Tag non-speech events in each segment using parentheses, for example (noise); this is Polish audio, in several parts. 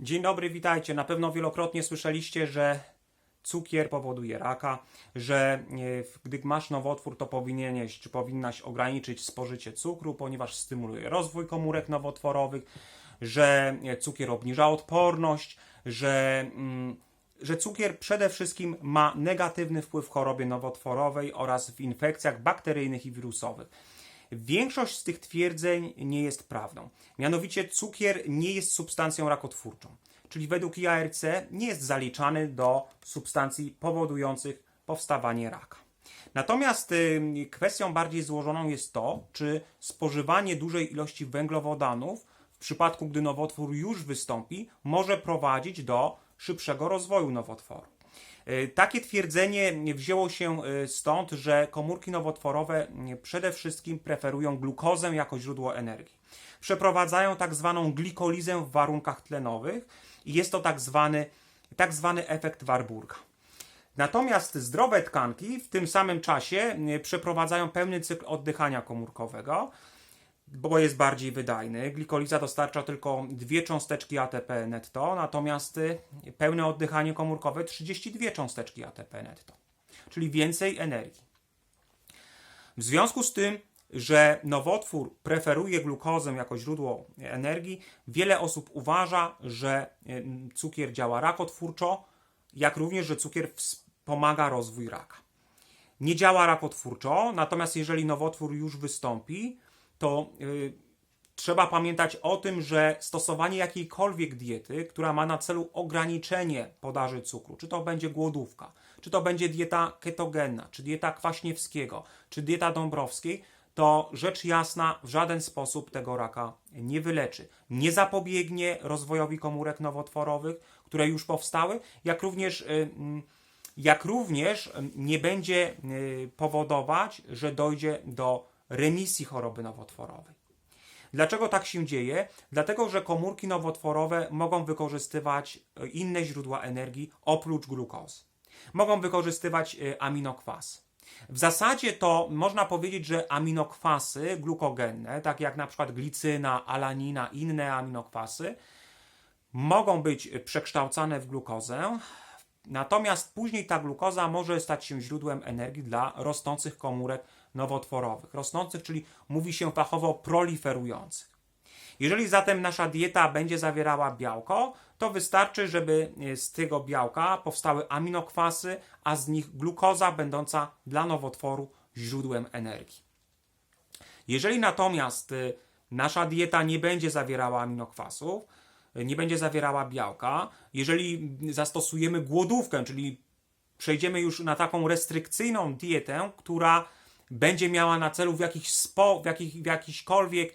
Dzień dobry, witajcie. Na pewno wielokrotnie słyszeliście, że cukier powoduje raka, że e, gdy masz nowotwór, to powinieneś czy powinnaś ograniczyć spożycie cukru, ponieważ stymuluje rozwój komórek nowotworowych, że e, cukier obniża odporność, że, mm, że cukier przede wszystkim ma negatywny wpływ w chorobie nowotworowej oraz w infekcjach bakteryjnych i wirusowych. Większość z tych twierdzeń nie jest prawdą. Mianowicie cukier nie jest substancją rakotwórczą, czyli według IARC nie jest zaliczany do substancji powodujących powstawanie raka. Natomiast y, kwestią bardziej złożoną jest to, czy spożywanie dużej ilości węglowodanów w przypadku, gdy nowotwór już wystąpi, może prowadzić do szybszego rozwoju nowotworu. Y, Takie twierdzenie wzięło się y, stąd, że komórki nowotworowe przede wszystkim preferują glukozę jako źródło energii. Przeprowadzają tak zwaną glikolizę w warunkach tlenowych i jest to tak zwany, tak zwany efekt Warburga. Natomiast zdrowe tkanki w tym samym czasie przeprowadzają pełny cykl oddychania komórkowego, bo jest bardziej wydajny. Glikoliza dostarcza tylko dwie cząsteczki ATP netto, natomiast y, pełne oddychanie komórkowe 32 cząsteczki ATP netto, czyli więcej energii. W związku z tym, że nowotwór preferuje glukozę jako źródło energii, wiele osób uważa, że y, cukier działa rakotwórczo, jak również, że cukier wspomaga rozwój raka. Nie działa rakotwórczo, natomiast jeżeli nowotwór już wystąpi, to y, trzeba pamiętać o tym, że stosowanie jakiejkolwiek diety, która ma na celu ograniczenie podaży cukru, czy to będzie głodówka, czy to będzie dieta ketogenna, czy dieta Kwaśniewskiego, czy dieta Dąbrowskiej, to rzecz jasna w żaden sposób tego raka nie wyleczy. Nie zapobiegnie rozwojowi komórek nowotworowych, które już powstały, jak również, y, mm, jak również y, nie będzie powodować, że dojdzie do remisji choroby nowotworowej. Dlaczego tak się dzieje? Dlatego, że komórki nowotworowe mogą wykorzystywać e, inne źródła energii oprócz glukozy. Mogą wykorzystywać e, aminokwas. W zasadzie to można powiedzieć, że aminokwasy glukogenne, takie jak na przykład glicyna, alanina, inne aminokwasy, mogą być przekształcane w glukozę, natomiast później ta glukoza może stać się źródłem energii dla rosnących komórek nowotworowych. Rosnących, czyli mówi się fachowo proliferujących. Jeżeli zatem nasza dieta będzie zawierała białko, to wystarczy, żeby z tego białka powstały aminokwasy, a z nich glukoza będąca dla nowotworu źródłem energii. Jeżeli natomiast y, nasza dieta nie będzie zawierała aminokwasów, y, nie będzie zawierała białka, jeżeli zastosujemy głodówkę, czyli przejdziemy już na taką restrykcyjną dietę, która będzie miała na celu w, jakiś spo, w, jakich, w jakiśkolwiek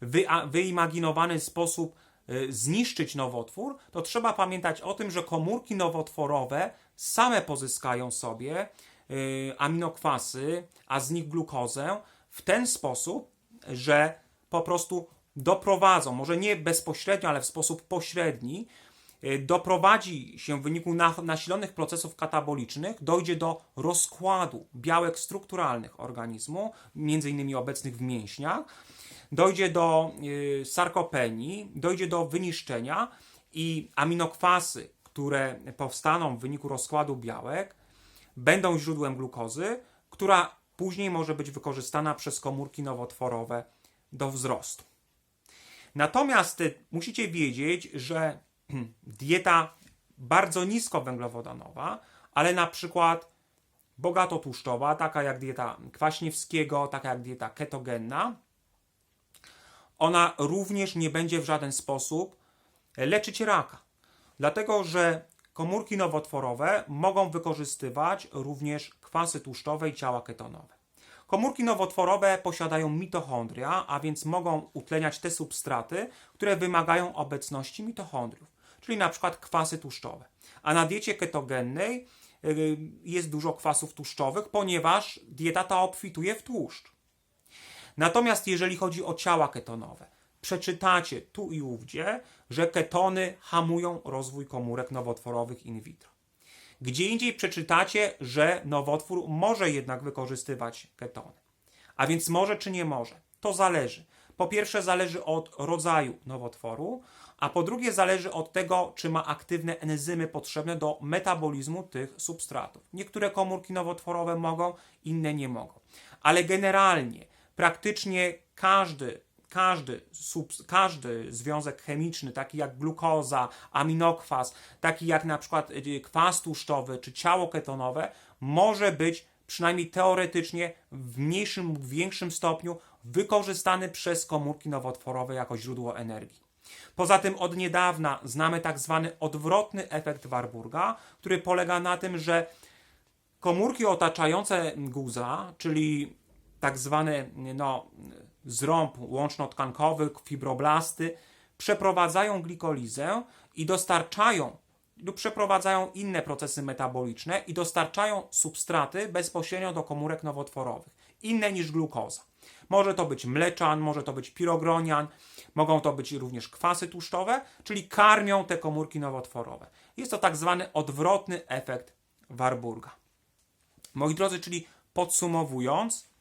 wy, wyimaginowany sposób y, zniszczyć nowotwór, to trzeba pamiętać o tym, że komórki nowotworowe same pozyskają sobie y, aminokwasy, a z nich glukozę w ten sposób, że po prostu doprowadzą, może nie bezpośrednio, ale w sposób pośredni, doprowadzi się w wyniku nasilonych procesów katabolicznych, dojdzie do rozkładu białek strukturalnych organizmu, innymi obecnych w mięśniach, dojdzie do y, sarkopenii, dojdzie do wyniszczenia i aminokwasy, które powstaną w wyniku rozkładu białek, będą źródłem glukozy, która później może być wykorzystana przez komórki nowotworowe do wzrostu. Natomiast y, musicie wiedzieć, że (clears throat) dieta bardzo niskowęglowodanowa, ale na przykład bogato tłuszczowa, taka jak dieta Kwaśniewskiego, taka jak dieta ketogenna, ona również nie będzie w żaden sposób leczyć raka. Dlatego, że komórki nowotworowe mogą wykorzystywać również kwasy tłuszczowe i ciała ketonowe. Komórki nowotworowe posiadają mitochondria, a więc mogą utleniać te substraty, które wymagają obecności mitochondriów, czyli na przykład kwasy tłuszczowe. A na diecie ketogennej y, jest dużo kwasów tłuszczowych, ponieważ dieta ta obfituje w tłuszcz. Natomiast jeżeli chodzi o ciała ketonowe, przeczytacie tu i ówdzie, że ketony hamują rozwój komórek nowotworowych in vitro. Gdzie indziej przeczytacie, że nowotwór może jednak wykorzystywać ketony. A więc może czy nie może? To zależy. Po pierwsze, zależy od rodzaju nowotworu, a po drugie zależy od tego, czy ma aktywne enzymy potrzebne do metabolizmu tych substratów. Niektóre komórki nowotworowe mogą, inne nie mogą. Ale generalnie praktycznie każdy, każdy, każdy związek chemiczny, taki jak glukoza, aminokwas, taki jak na przykład y, kwas tłuszczowy czy ciało ketonowe, może być przynajmniej teoretycznie w mniejszym lub większym stopniu wykorzystany przez komórki nowotworowe jako źródło energii. Poza tym od niedawna znamy tak zwany odwrotny efekt Warburga, który polega na tym, że komórki otaczające guza, czyli tak zwany no, zrąb łączno-tkankowy, fibroblasty, przeprowadzają glikolizę i dostarczają lub przeprowadzają inne procesy metaboliczne i dostarczają substraty bezpośrednio do komórek nowotworowych, inne niż glukoza. Może to być mleczan, może to być pirogronian, mogą to być również kwasy tłuszczowe, czyli karmią te komórki nowotworowe. Jest to tak zwany odwrotny efekt Warburga. Moi drodzy, czyli podsumowując,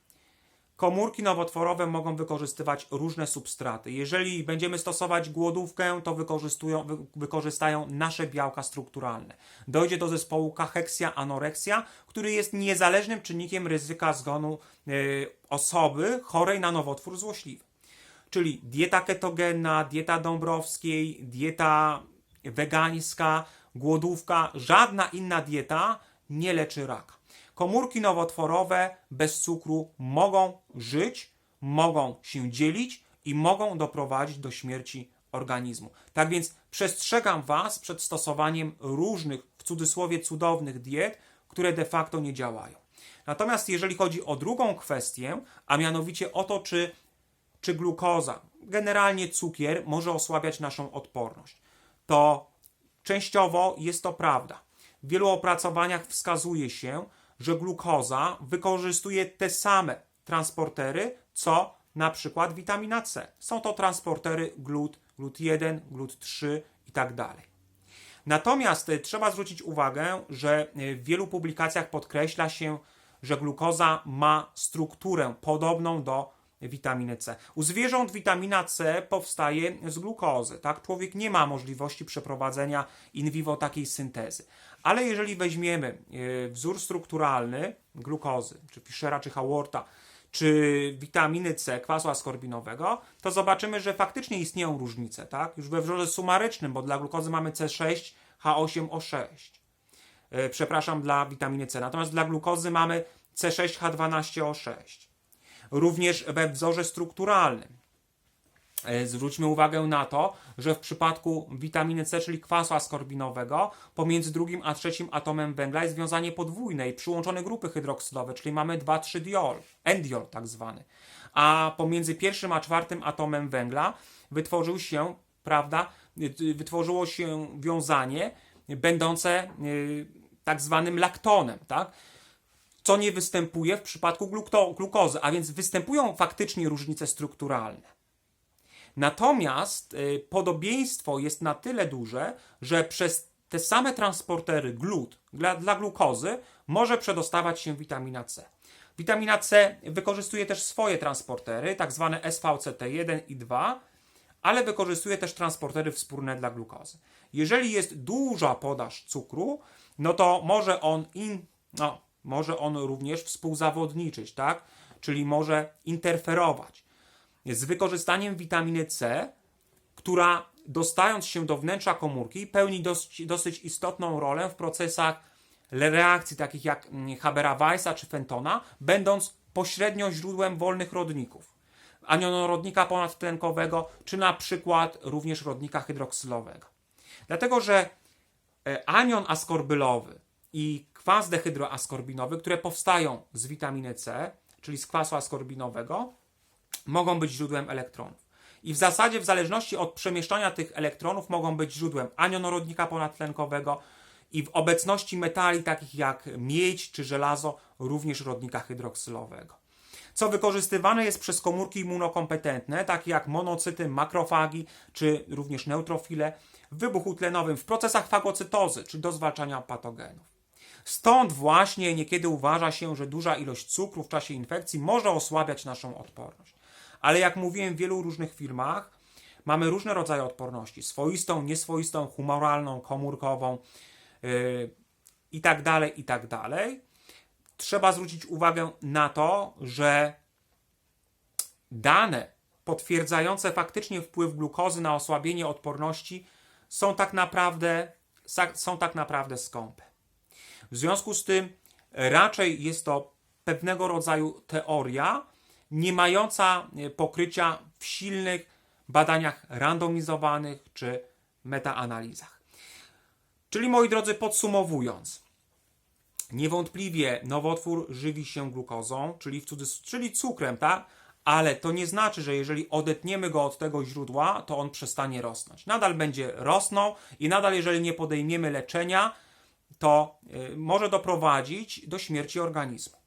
komórki nowotworowe mogą wykorzystywać różne substraty. Jeżeli będziemy stosować głodówkę, to wykorzystują, wy, wykorzystają nasze białka strukturalne. Dojdzie do zespołu kacheksja, anoreksja, który jest niezależnym czynnikiem ryzyka zgonu y, osoby chorej na nowotwór złośliwy. Czyli dieta ketogenna, dieta Dąbrowskiej, dieta wegańska, głodówka, żadna inna dieta nie leczy raka. Komórki nowotworowe bez cukru mogą żyć, mogą się dzielić i mogą doprowadzić do śmierci organizmu. Tak więc przestrzegam Was przed stosowaniem różnych, w cudzysłowie cudownych diet, które de facto nie działają. Natomiast jeżeli chodzi o drugą kwestię, a mianowicie o to, czy, czy glukoza, generalnie cukier, może osłabiać naszą odporność, to częściowo jest to prawda. W wielu opracowaniach wskazuje się, że glukoza wykorzystuje te same transportery, co na przykład witamina C. Są to transportery GLUT, GLUT1, GLUT3 i tak. Natomiast e, trzeba zwrócić uwagę, że e, w wielu publikacjach podkreśla się, że glukoza ma strukturę podobną do witaminy C. U zwierząt witamina C powstaje z glukozy. Tak? Człowiek nie ma możliwości przeprowadzenia in vivo takiej syntezy. Ale jeżeli weźmiemy e, wzór strukturalny glukozy, czy Fischera, czy Haworta, czy witaminy C, kwasu askorbinowego, to zobaczymy, że faktycznie istnieją różnice. Tak? Już we wzorze sumarycznym, bo dla glukozy mamy C6, H8O6. E, Przepraszam, dla witaminy C. Natomiast dla glukozy mamy C6H12O6 również we wzorze strukturalnym. E, Zwróćmy uwagę na to, że w przypadku witaminy C, czyli kwasu askorbinowego, pomiędzy drugim a trzecim atomem węgla jest związanie podwójne i przyłączone grupy hydroksydowe, czyli mamy 2,3-diol, endiol tak zwany. A pomiędzy pierwszym a czwartym atomem węgla wytworzył się, prawda, y, wytworzyło się wiązanie będące y, tak zwanym laktonem, tak? co nie występuje w przypadku glukto- glukozy, a więc występują faktycznie różnice strukturalne. Natomiast y, podobieństwo jest na tyle duże, że przez te same transportery glut dla, dla glukozy może przedostawać się witamina C. Witamina C wykorzystuje też swoje transportery, tak zwane SVCT1 i 2, ale wykorzystuje też transportery wspólne dla glukozy. Jeżeli jest duża podaż cukru, no to może on in, no, może on również współzawodniczyć, tak? Czyli może interferować z wykorzystaniem witaminy C, która dostając się do wnętrza komórki pełni dosyć, dosyć istotną rolę w procesach reakcji takich jak mm, Habera-Weissa czy Fentona, będąc pośrednio źródłem wolnych rodników. Anionorodnika ponadtlenkowego, czy na przykład również rodnika hydroksylowego. Dlatego, że e, anion askorbylowy i kwas dehydroaskorbinowy, które powstają z witaminy C, czyli z kwasu askorbinowego, mogą być źródłem elektronów. I w zasadzie, w zależności od przemieszczania tych elektronów, mogą być źródłem anionorodnika ponadtlenkowego i w obecności metali takich jak miedź czy żelazo, również rodnika hydroksylowego. Co wykorzystywane jest przez komórki immunokompetentne, takie jak monocyty, makrofagi czy również neutrofile, w wybuchu tlenowym, w procesach fagocytozy, czyli do zwalczania patogenów. Stąd właśnie niekiedy uważa się, że duża ilość cukru w czasie infekcji może osłabiać naszą odporność. Ale jak mówiłem w wielu różnych filmach, Mamy różne rodzaje odporności: swoistą, nieswoistą, humoralną, komórkową yy, i tak dalej, i tak dalej. Trzeba zwrócić uwagę na to, że dane potwierdzające faktycznie wpływ glukozy na osłabienie odporności są tak naprawdę, są tak naprawdę skąpe. W związku z tym raczej jest to pewnego rodzaju teoria, nie mająca e, pokrycia w silnych badaniach randomizowanych czy metaanalizach. Czyli moi drodzy, podsumowując, niewątpliwie nowotwór żywi się glukozą, czyli, w cudzys- czyli cukrem, tak? Ale to nie znaczy, że jeżeli odetniemy go od tego źródła, to on przestanie rosnąć. Nadal będzie rosnął i nadal, jeżeli nie podejmiemy leczenia, to y, może doprowadzić do śmierci organizmu.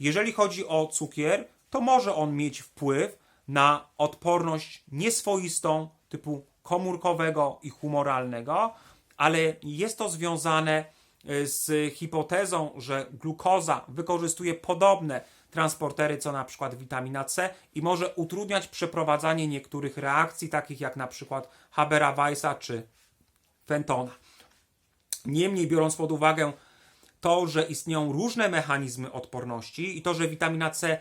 Jeżeli chodzi o cukier, to może on mieć wpływ na odporność nieswoistą typu komórkowego i humoralnego, ale jest to związane y, z hipotezą, że glukoza wykorzystuje podobne transportery co na przykład witamina C i może utrudniać przeprowadzanie niektórych reakcji, takich jak na przykład Habera-Weissa czy Fentona. Niemniej, biorąc pod uwagę to, że istnieją różne mechanizmy odporności i to, że witamina C,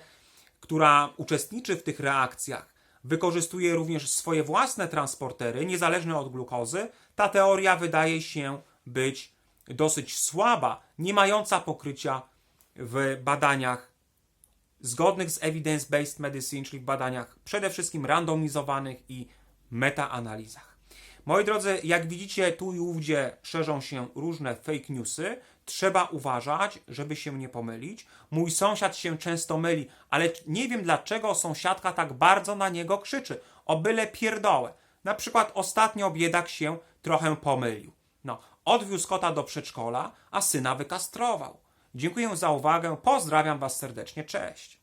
która uczestniczy w tych reakcjach, wykorzystuje również swoje własne transportery, niezależne od glukozy, ta teoria wydaje się być dosyć słaba, nie mająca pokrycia w badaniach zgodnych z evidence-based medicine, czyli w badaniach przede wszystkim randomizowanych i metaanalizach. Moi drodzy, jak widzicie, tu i ówdzie szerzą się różne fake newsy. Trzeba uważać, żeby się nie pomylić. Mój sąsiad się często myli, ale nie wiem dlaczego sąsiadka tak bardzo na niego krzyczy. O byle pierdołę. Na przykład ostatnio biedak się trochę pomylił. No, odwiózł kota do przedszkola, a syna wykastrował. Dziękuję za uwagę, pozdrawiam Was serdecznie, cześć.